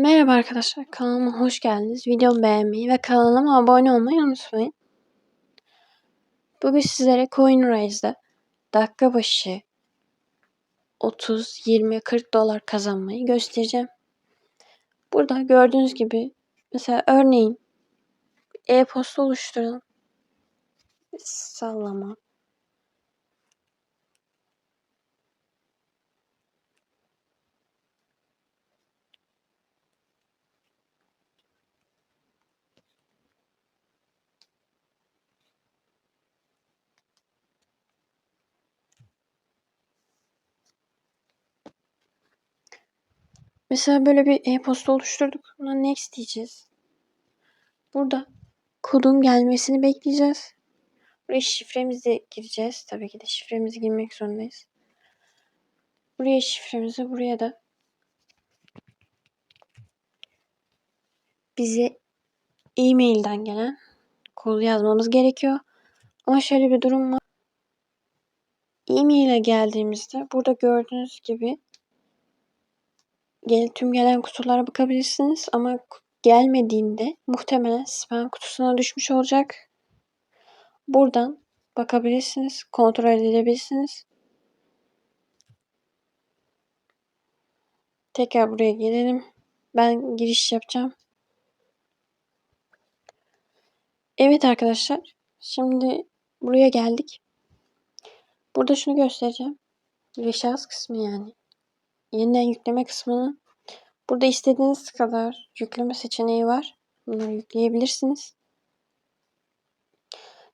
Merhaba arkadaşlar, kanalıma hoş geldiniz. Videomu beğenmeyi ve kanalıma abone olmayı unutmayın. Bugün sizlere CoinRaise'da dakika başı 30, 20, 40 dolar kazanmayı göstereceğim. Burada gördüğünüz gibi mesela örneğin e-posta oluşturalım. Sallama. Mesela böyle bir e-posta oluşturduk. Buna next diyeceğiz. Burada kodun gelmesini bekleyeceğiz. Buraya şifremizi gireceğiz. Tabii ki de şifremizi girmek zorundayız. Buraya şifremizi, buraya da bize e-mail'den gelen kodu yazmamız gerekiyor. Ama şöyle bir durum var. E-mail'e geldiğimizde burada gördüğünüz gibi gel, tüm gelen kutulara bakabilirsiniz ama gelmediğinde muhtemelen spam kutusuna düşmüş olacak. Buradan bakabilirsiniz, kontrol edebilirsiniz. Tekrar buraya gelelim. Ben giriş yapacağım. Evet arkadaşlar. Şimdi buraya geldik. Burada şunu göstereceğim. Reşaz kısmı yani. Yeniden yükleme kısmını. Burada istediğiniz kadar yükleme seçeneği var. Bunları yükleyebilirsiniz.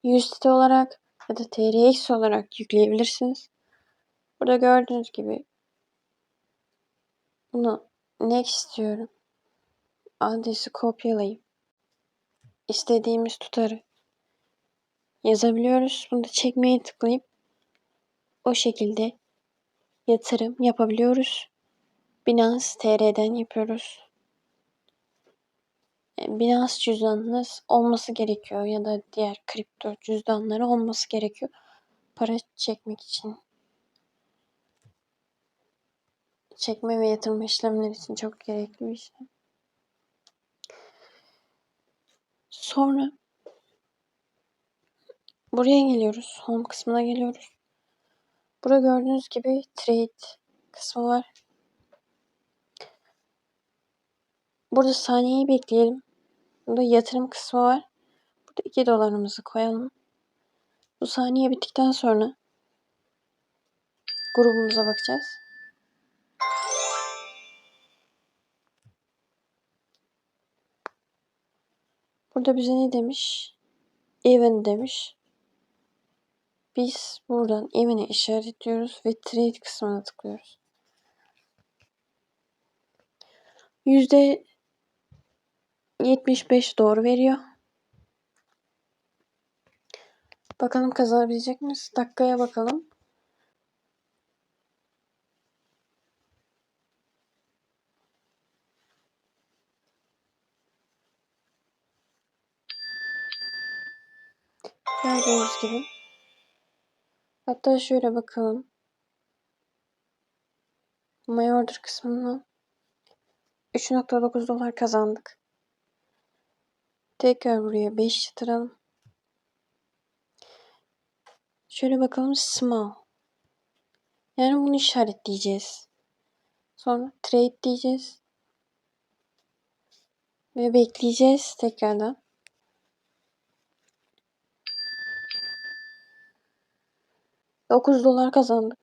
USDT olarak ya da TRX olarak yükleyebilirsiniz. Burada gördüğünüz gibi bunu next istiyorum. Adresi kopyalayıp istediğimiz tutarı yazabiliyoruz. Bunu da çekmeye tıklayıp o şekilde yatırım yapabiliyoruz. Binance TR'den yapıyoruz. E, Binance cüzdanınız olması gerekiyor ya da diğer kripto cüzdanları olması gerekiyor. Para çekmek için. Çekme ve yatırım işlemleri için çok gerekli bir işlem. Sonra buraya geliyoruz. Home kısmına geliyoruz. Burada gördüğünüz gibi trade kısmı var. Burada saniyeyi bekleyelim. Burada yatırım kısmı var. Burada 2 dolarımızı koyalım. Bu saniye bittikten sonra grubumuza bakacağız. Burada bize ne demiş? Even demiş. Biz buradan even'i işaretliyoruz ve trade kısmına tıklıyoruz. Yüzde 75 doğru veriyor. Bakalım kazanabilecek miyiz? Dakikaya bakalım. Gördüğünüz gibi. Hatta şöyle bakalım. My order kısmından 3.9 dolar kazandık. Tekrar buraya 5 yatıralım. Şöyle bakalım small. Yani bunu işaretleyeceğiz. Sonra trade diyeceğiz. Ve bekleyeceğiz tekrardan. Dokuz dolar kazandık.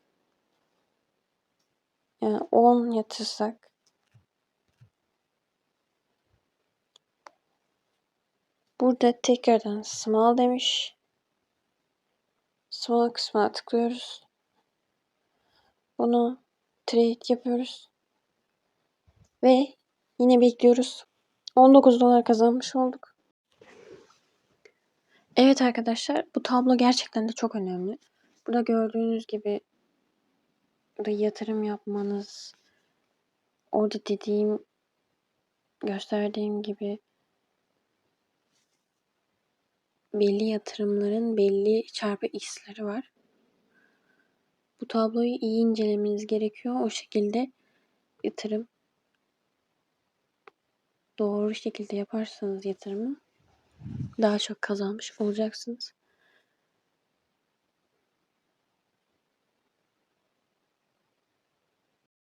Yani 10 yatırsak Burada tekrardan small demiş. Small kısmına tıklıyoruz. Bunu trade yapıyoruz. Ve yine bekliyoruz. 19 dolar kazanmış olduk. Evet arkadaşlar bu tablo gerçekten de çok önemli. Burada gördüğünüz gibi burada yatırım yapmanız orada dediğim gösterdiğim gibi belli yatırımların belli çarpı x'leri var. Bu tabloyu iyi incelemeniz gerekiyor. O şekilde yatırım doğru şekilde yaparsanız yatırımı daha çok kazanmış olacaksınız.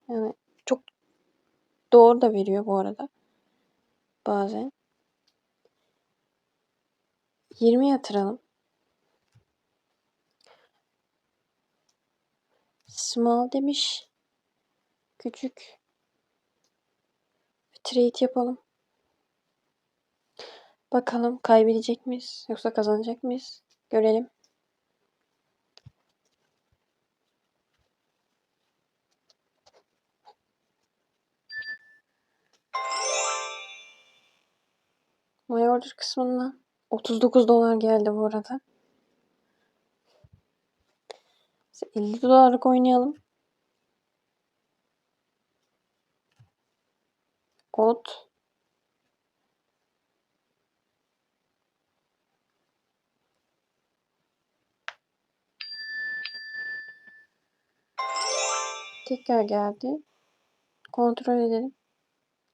Yani çok doğru da veriyor bu arada. Bazen. 20 yatıralım. Small demiş. Küçük. Trade yapalım. Bakalım kaybedecek miyiz yoksa kazanacak mıyız? Görelim. My order kısmından 39 dolar geldi bu arada. 50 dolarlık oynayalım. Ot. Tekrar geldi. Kontrol edelim.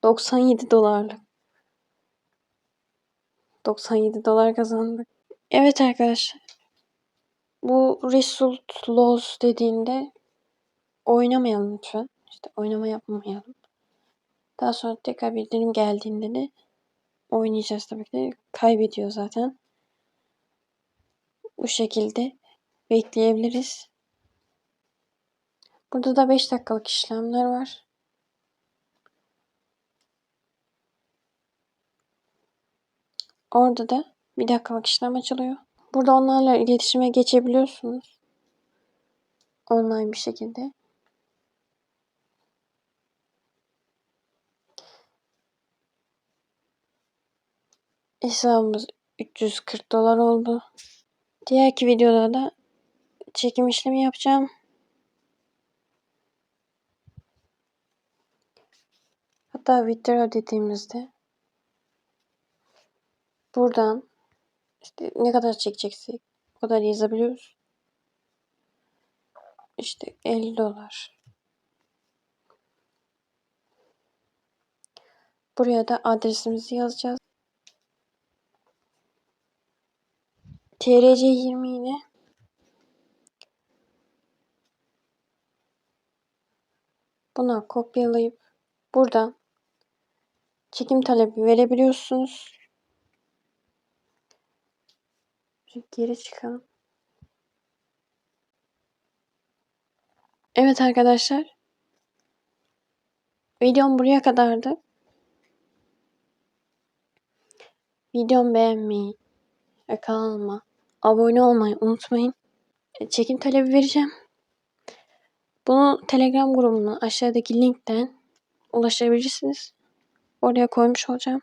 97 dolarlık. 97 dolar kazandık. Evet arkadaşlar. Bu result loss dediğinde oynamayalım lütfen. İşte oynama yapmayalım. Daha sonra tekrar bildirim geldiğinde de oynayacağız tabii ki. Kaybediyor zaten. Bu şekilde bekleyebiliriz. Burada da 5 dakikalık işlemler var. Orada da bir dakikalık işlem açılıyor. Burada onlarla iletişime geçebiliyorsunuz. Online bir şekilde. Hesabımız 340 dolar oldu. Diğerki videoda da çekim işlemi yapacağım. Hatta withdraw dediğimizde buradan işte ne kadar çekeceksek o kadar yazabiliyoruz. İşte 50 dolar. Buraya da adresimizi yazacağız. TRC20 ile buna kopyalayıp buradan çekim talebi verebiliyorsunuz. Geri çıkalım. Evet arkadaşlar. Videom buraya kadardı. Videomu beğenmeyi ve abone olmayı unutmayın. E, çekim talebi vereceğim. Bunu Telegram grubuna aşağıdaki linkten ulaşabilirsiniz. Oraya koymuş olacağım.